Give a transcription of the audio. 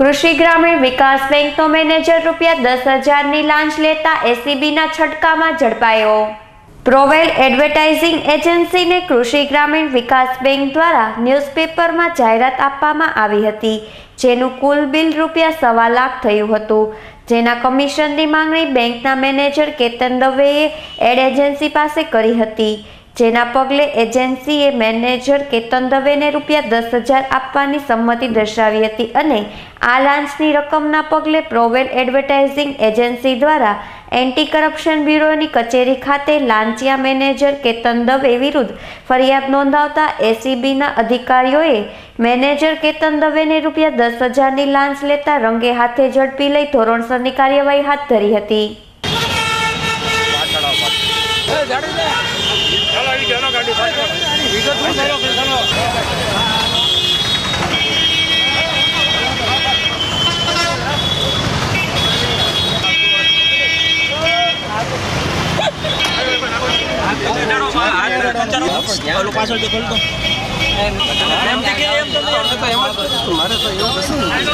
કૃષિ ગ્રામીણ વિકાસ બેંકનો મેનેજર રૂપિયા દસ હજારની લાંચ લેતા એસીબીના છટકામાં ઝડપાયો. પ્રોવેલ એડવર્ટાઇઝિંગ એજન્સીને કૃષિ ગ્રામીણ વિકાસ બેંક દ્વારા ન્યૂઝપેપરમાં જાહેરાત આપવામાં આવી હતી, જેનું કુલ બિલ રૂપિયા સવા લાખ થયું હતું. જેના કમિશનની માંગણી બેંકના મેનેજર કેતન દવેએ એડ એજન્સી પાસે કરી હતી. જેના પગલે એજન્સીએ મેનેજર કેતન દવેને રૂપિયા દસ હજાર આપવાની સંમતિ દર્શાવી હતી અને આ લાંચની રકમના પગલે પ્રોવેલ એડવર્ટાઇઝિંગ એજન્સી દ્વારા એન્ટી કરપ્શન બ્યુરોની કચેરી ખાતે લાંચિયા મેનેજર કેતન દવે વિરુદ્ધ ફરિયાદ નોંધાવતા એસીબીના અધિકારીઓએ મેનેજર કેતન દવેને રૂપિયા દસ હજારની લાંચ લેતા રંગે હાથે ઝડપી લઈ ધોરણસરની કાર્યવાહી હાથ ધરી હતી. ચાલો આવી જાઓ ગાડી પાછળ મારે તો એવું કશું નથી